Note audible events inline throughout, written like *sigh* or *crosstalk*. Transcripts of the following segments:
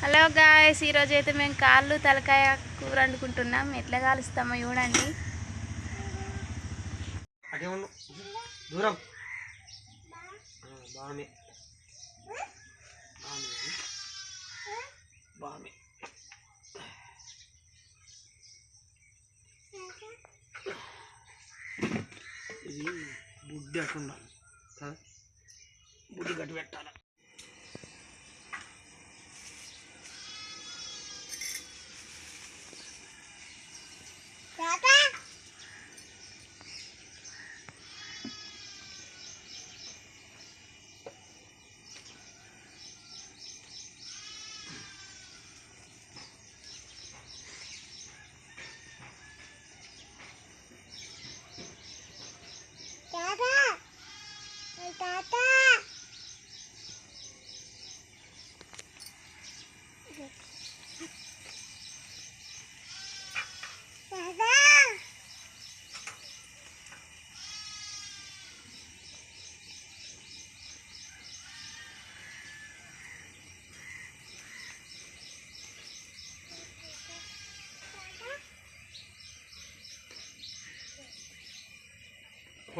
Hello guys ఈరోజు అయితే మేము కాళ్ళు తలకాయ కూర వండుకుంటున్నాం. ఎట్లా కాలుస్తామో చూడండి. దూరం. ఆ, బాగుంది ఇది బుడ్డి అట్టుండాలి ఉండాలి బుడ్డి గట్టి పెట్టాలి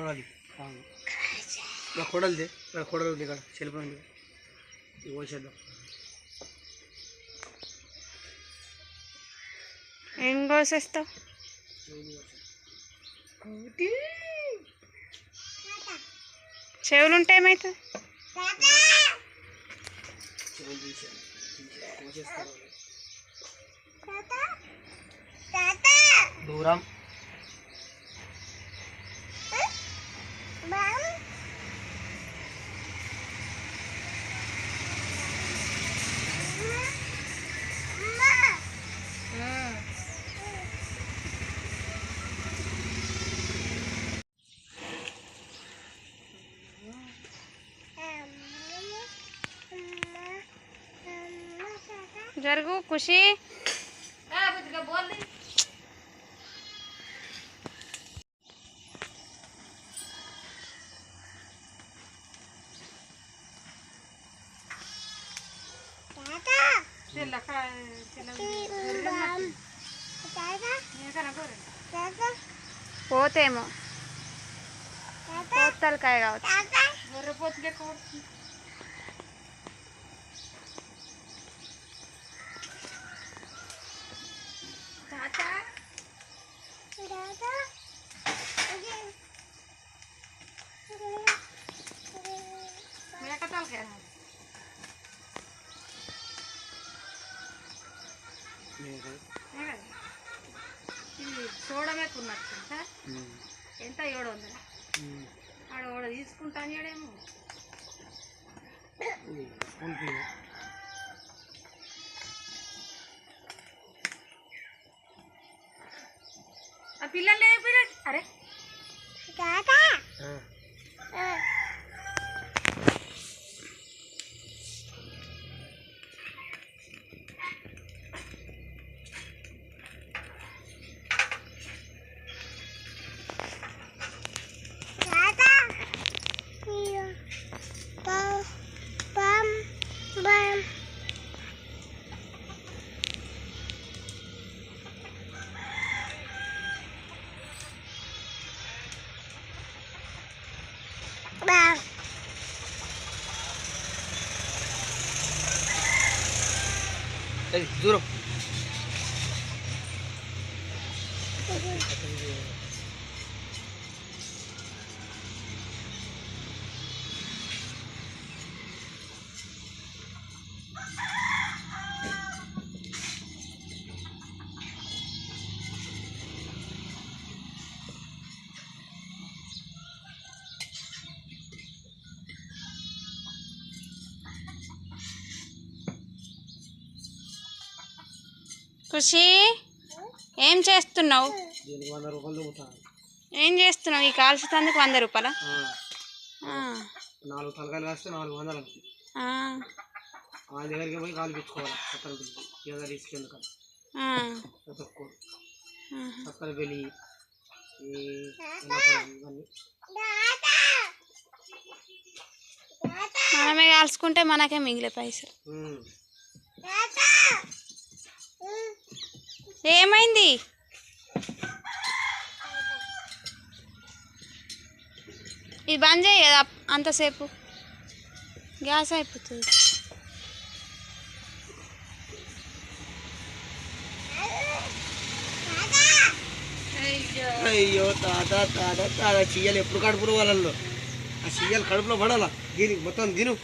కొడాలి ఇక్కడ కొడలిది ఇక్కడ కొడలు ఉంది ఇక్కడ చెలుపు ఉంది. ఇది పోసేద్దాం ఏం కోసేస్తావు? చెవులు ఉంటే ఏమవుతుంది దూరం. జరుగు ఖుషి. పోతేమో. పోతలకాయ కావచ్చు. చూడమేకున్నట్టు ఎంత ఏడు వందల ఆడ ఓడ తీసుకుంటాను ఏడేమో ఆ పిల్లలు పిల్లలు అరే. దూరం ఖుషి ఏం చేస్తున్నావు? ఏం చేస్తున్నావు? ఈ కాల్చుతందుకు వంద రూపాయల? నాలుగు తలకాయలు కాస్తే నాలుగు వందలు. ఆ. దగ్గరికి పోయి ఏదో మనమే కాల్చుకుంటే మనకే మిగిలే పైసలు. ఏమైంది? ఇది బంద్ చేయి కదా అంతసేపు. గ్యాస్ అయిపోతుంది. అయ్యో తాత తాత తాత చీయలు ఎప్పుడు కడుపులో వాళ్ళల్లో ఆ చీయలు కడుపులో పడాలా? దీనికి మొత్తం తిను.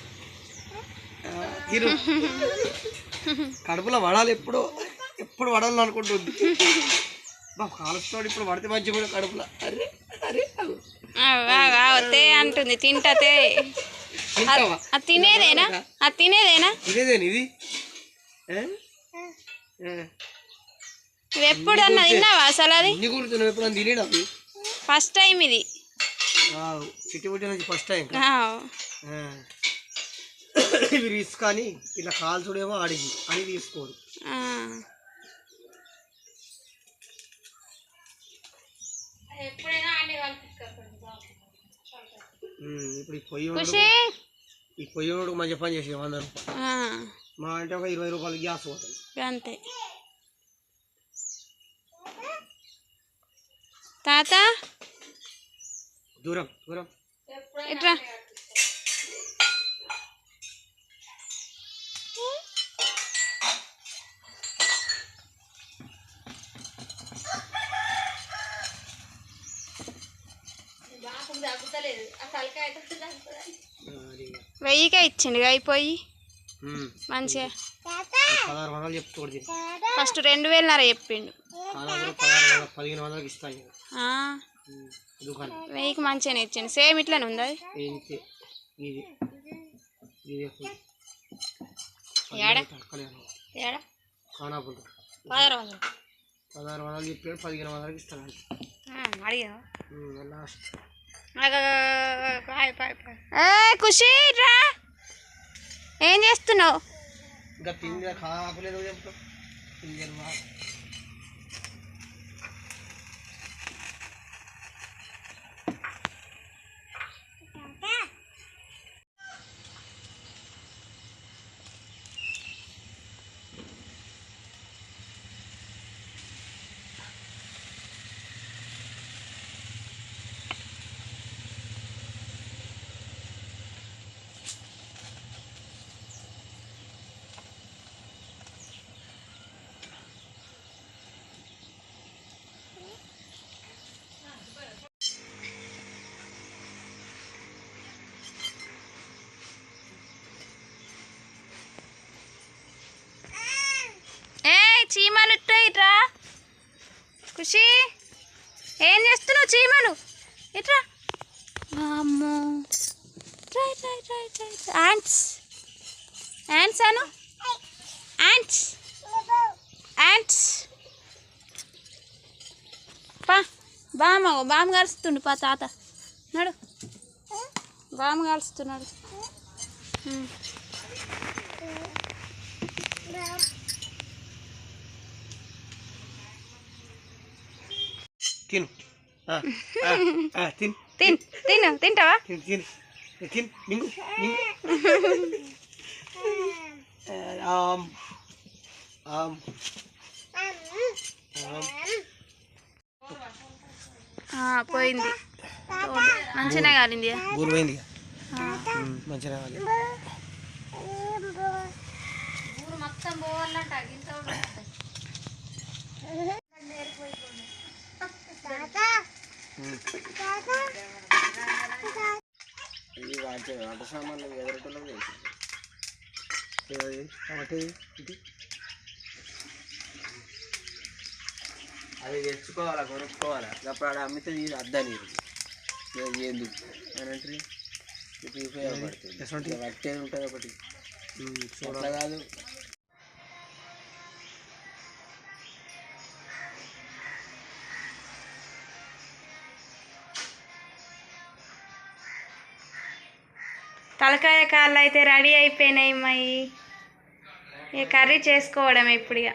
తిను. *laughs* కడుపులో పడాలి ఎప్పుడు? ఎప్పుడు పడాలని అనుకుంటుంది. బా కాలుస్తాడు ఇప్పుడు పడితే మంచి కూడా కడుపులో. అరే అరే అంటుంది తింటతే తింటావా? అది తినేదేనా? అది తినేదేనా? ఇదేదేని ఇది? ఎప్పుడన్నా తిన్నావా అసలు అది ఇన్ని గురించి నువ్వు ఎప్పుడు తినేడు ఫస్ట్ టైం ఇది. చిట్టి పుట్టి నుంచి ఫస్ట్ టైం ఇవి రిస్క్ అని ఇలా కాల్చుడేమో అడిగి అని తీసుకోడు ఆ. ఉమ్, ఇప్పుడు ఈ పొయ్యి ఖుషి. ఈ పొయ్యోడు మంచి పని చేసి వంద రూపాయలు ఆ, మా అంటే ఒక ఇరవై రూపాయలు గ్యాస్ పోతుంది. అంతే. తాత? దూరం దూరం. ఇట్రా ఆ, అది. వెయ్యికే ఇచ్చిండు అయిపోయి. మంచిగా. ఫస్ట్ రెండు వేలన్నర చెప్పిండు. వెయ్యికి మంచిగానే ఇచ్చిండు. సేమ్ ఇట్లానే ఉంది? పదహారు వందలు. పదహారు వందలు చెప్పాడు పదిహేను వందలకి ఇస్తాను అడిగా లాస్ట్ ఏ ఖుషి రా ఏం చేస్తున్నావు? ఖుషి ఏం చేస్తున్నావు చీమలు ఇట్రా. అమ్మో right right right right ants ants అను? యాంట్స్ యాంట్స్ పా బామ్మ బామ్మ కలుస్తుండు పా తాత. నడు. బామ్మ కలుస్తున్నాడు. తిను. తిను. తిన్ తిను తింటావా? తిను తిను. తిను. మింగు పోయింది. తోలు. మంచిగానే కాలింది. ఊరు పోయింది మంచిగా కావాలి మొత్తం పోవాలంట ఇది వాటి వంట సామాన్లు ఇది అది తెచ్చుకోవాలా కొనుక్కోవాలా? అప్పుడు ఆడ అమ్మితే ఇది అద్దని ఎందుకు అని అంటే ఇప్పుడు ఉపయోగపడుతుంది. పట్టేది ఉంటుంది ఒకటి. అట్లా కాదు. పలకాయ కాళ్ళు అయితే రెడీ అయిపోయినాయి మై ఇక కర్రీ చేసుకోవడం ఇప్పుడు ఇక.